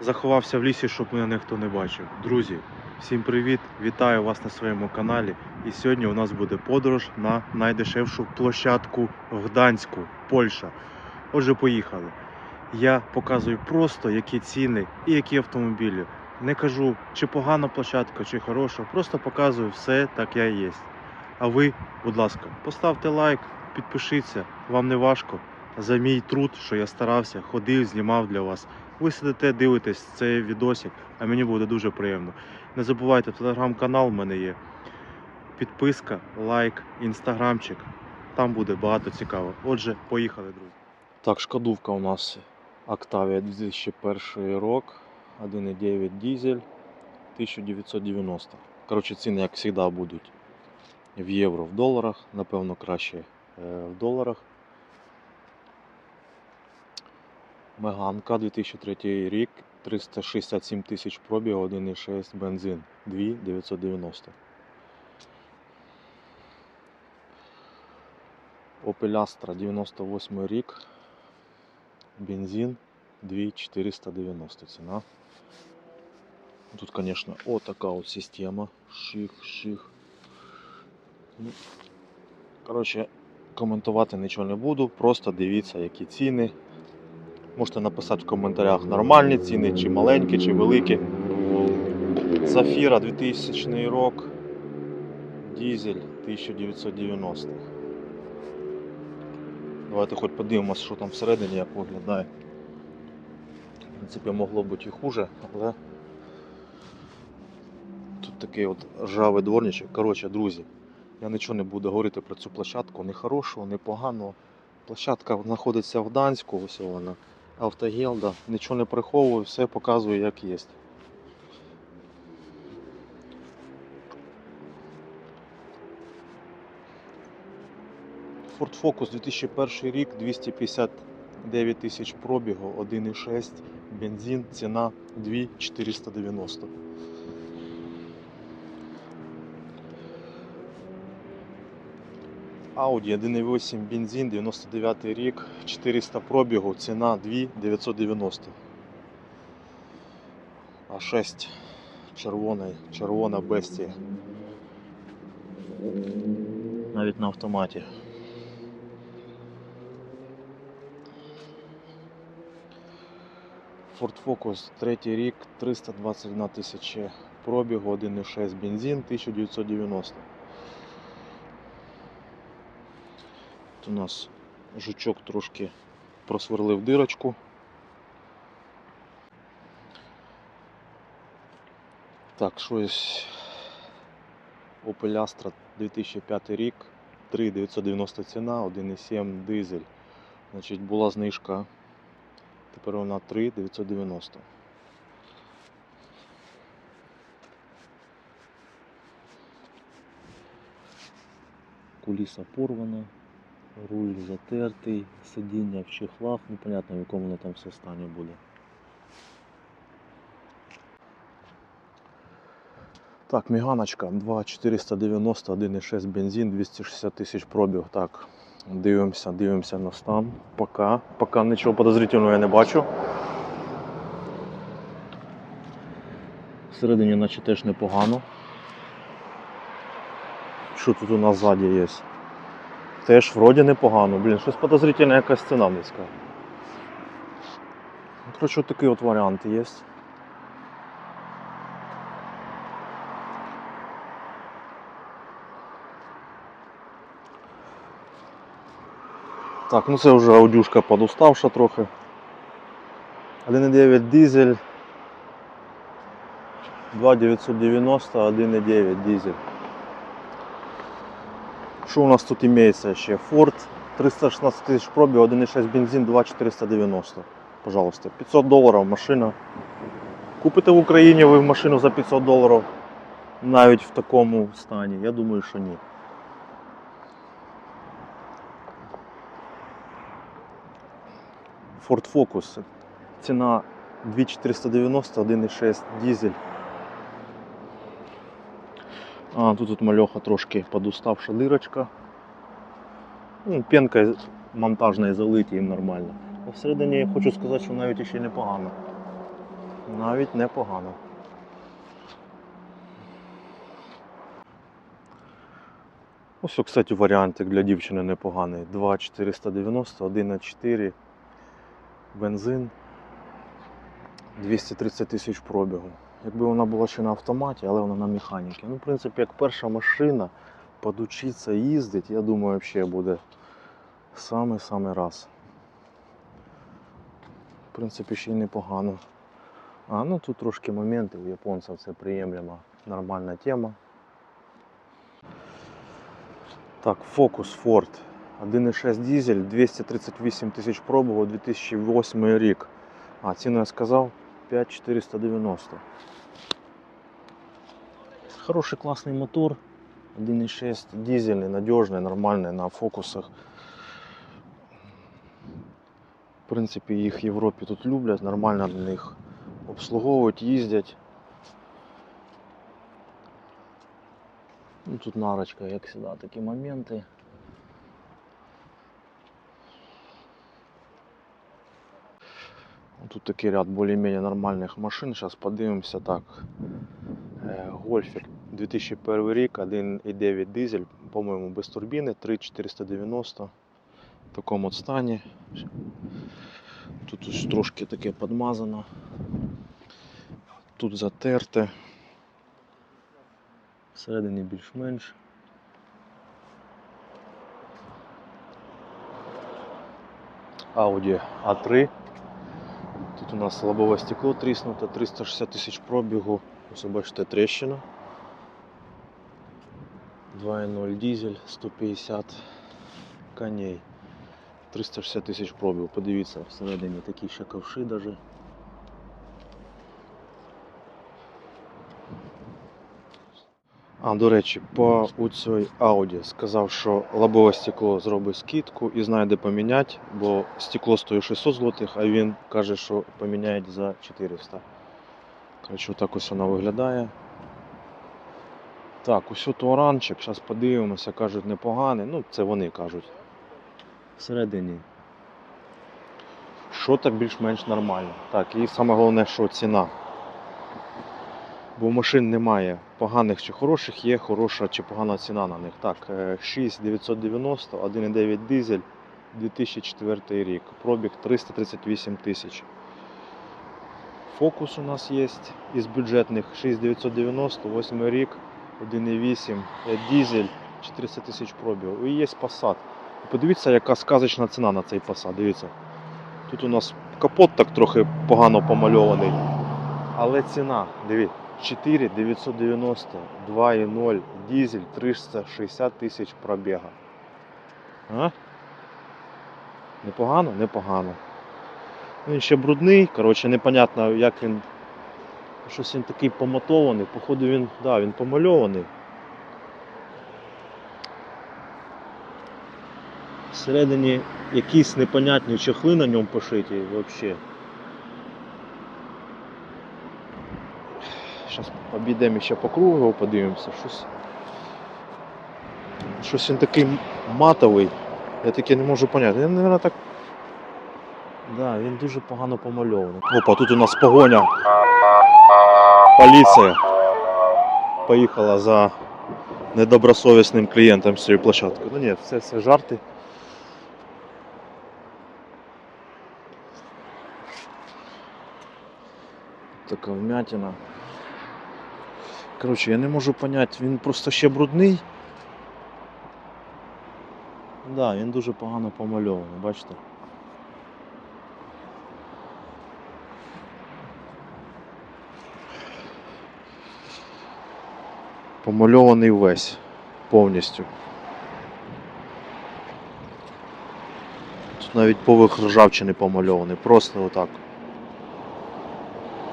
заховався в лісі, щоб мене ніхто не бачив. Друзі, всім привіт! Вітаю вас на своєму каналі. І сьогодні у нас буде подорож на найдешевшу площадку в Гданську, Польща. Отже, поїхали. Я показую просто які ціни і які автомобілі. Не кажу, чи погана площадка, чи хороша, просто показую все так, як є. А ви, будь ласка, поставте лайк, підпишіться, вам не важко. За мій труд, що я старався, ходив, знімав для вас. Ви сидите, дивитесь цей відосик, а мені буде дуже приємно. Не забувайте, телеграм-канал в мене є. Підписка, лайк, інстаграмчик. Там буде багато цікаво. Отже, поїхали, друзі. Так, шкодувка у нас Octavia 2001 рік, 1,9 дизель, 1990. Коротше, ціни, як завжди, будуть в євро, в доларах, напевно, краще е, в доларах. Меганка 2003 рік, 367 тисяч пробігу, 1,6 бензин, 2,990. Opel Astra 98 рік, бензин 2,490 ціна. Тут, конечно, о, така от система. Ших, ших. Ну, Коротше, коментувати нічого не буду, просто дивіться, які ціни. Можете написати в коментарях нормальні ціни, чи маленькі, чи великі. Зафіра 2000 рік, дизель 1990. Давайте хоч подивимося, що там всередині як виглядає. В принципі, могло бути і хуже, але тут такий от ржавий дворничок. Коротше, друзі, я нічого не буду говорити про цю площадку, ні хорошого, ні поганого. Площадка знаходиться в Данську, ось вона. Автогелда, нічого не приховую, все показую як є. Ford Focus 2001 рік, 259 тисяч пробігу, 1,6, бензин, ціна 2,490. Audi 1.8 бензин, 99 рік, 400 пробігу, ціна 2,990. А6 червоний, червона бестія. Навіть на автоматі. Ford Focus, третій рік, 321 тисяча пробігу, 1,6 бензин, 1990. У нас жучок трошки просверлив дирочку. Так, щось Opel Astra 2005 рік, 3,990 ціна, 1,7 дизель. Значить, була знижка. Тепер вона 3,990. Куліса порвана. Руль затертий, сидіння в чехлах, непонятно в якому воно там все стані буде. Так, міганочка 2,490, 1,6 бензин, 260 тисяч пробіг. Так, дивимося, дивимося на стан. Пока. Пока нічого подозрительного я не бачу. Всередині наче теж непогано. Що тут у нас ззаді є? Теж вроді непогано. Блін, щось подозрительна якась ціна низька. Коротше, такий от варіант є. Так, ну це вже аудюшка подуставша трохи. 1,9 дизель. 2,990, 1,9 дизель. Що у нас тут імеється ще? Ford 316 тисяч пробіг, 1,6 бензин, 2,490. Пожалуйста, 500 доларів машина. Купите в Україні ви машину за 500 доларів навіть в такому стані? Я думаю, що ні. Ford Focus. Ціна 2490, 1,6 дизель. А, тут от мальоха трошки подуставша дирочка. Ну, пенка монтажна і залиті їм нормально. А всередині я хочу сказати, що навіть ще непогано. Навіть непогано. Ось, кстати, варіантик для дівчини непоганий. 2,490, 1,4 бензин. 230 тисяч пробігу. Якби вона була ще на автоматі, але вона на механіки. Ну, в принципі, як перша машина, подучитися їздити, я думаю, взагалі буде саме-саме раз. В принципі, ще й непогано. А, ну тут трошки моменти, у японців це приємлема нормальна тема. Так, Focus Ford. 1.6 дизель, 238 тисяч пробігу, 2008 рік. А, ціну я сказав 5490. Хороший класний мотор. 1.6 дизельний, надіжний, нормальний на фокусах. В принципі, їх в Європі тут люблять, нормально на них обслуговують, їздять. Ну, тут нарочка, як завжди, такі моменти. Тут такий ряд більш-менш нормальних машин. Зараз подивимося так. Е, Гольфік 2001 рік, 1,9 дизель, по-моєму, без турбіни, 3,490 в такому от стані. Тут ось трошки таке підмазано. Тут затерте. Всередині більш-менш. Audi A3. Тут у нас лобове стекло тріснуто, 360 тисяч пробігу. Ось бачите тріщина. 2.0 дизель, 150 коней. 360 тисяч пробігу. Подивіться, всередині такі ще ковши даже. А, до речі, по у цій Audi сказав, що лобове стекло зробить скидку і знає, де поміняти, бо стекло стоїть 600 злотих, а він каже, що поміняють за 400. Коротше, отак ось вона виглядає. Так, ось туаранчик, зараз подивимося, кажуть непоганий. Ну, це вони кажуть. Всередині. Що так більш-менш нормально. Так, і саме головне, що ціна. Бо машин немає поганих чи хороших, є хороша чи погана ціна на них. Так, е, 6990, 1,9 дизель, 2004 рік. Пробіг 338 тисяч. Фокус у нас є із бюджетних 6990, 8 рік, 1,8 е, дизель, 400 тисяч пробігу. І є Passat. Подивіться, яка сказочна ціна на цей Passat. Дивіться. Тут у нас капот так трохи погано помальований. Але ціна, дивіться. 4 990, 2,0 дизель, 360 тисяч пробіга. А? Непогано? Непогано. Ну, Він ще брудний, коротше, непонятно, як він. Щось він такий помотований. Походу він, да, він помальований. Всередині якісь непонятні чехли на ньому пошиті взагалі. Зараз обійдемо ще по кругу, подивимося. Щось, щось він такий матовий. Я таке не можу зрозуміти. Він, мабуть, так. Да, він дуже погано помальований. Опа, тут у нас погоня. Поліція поїхала за недобросовісним клієнтом з цієї площадки. Ну ні, все це жарти. Така вмятина. Коротше, я не можу поняти, він просто ще брудний. Да, він дуже погано помальований, бачите? Помальований весь повністю. Тут навіть поверх ржавчини помальований, просто отак.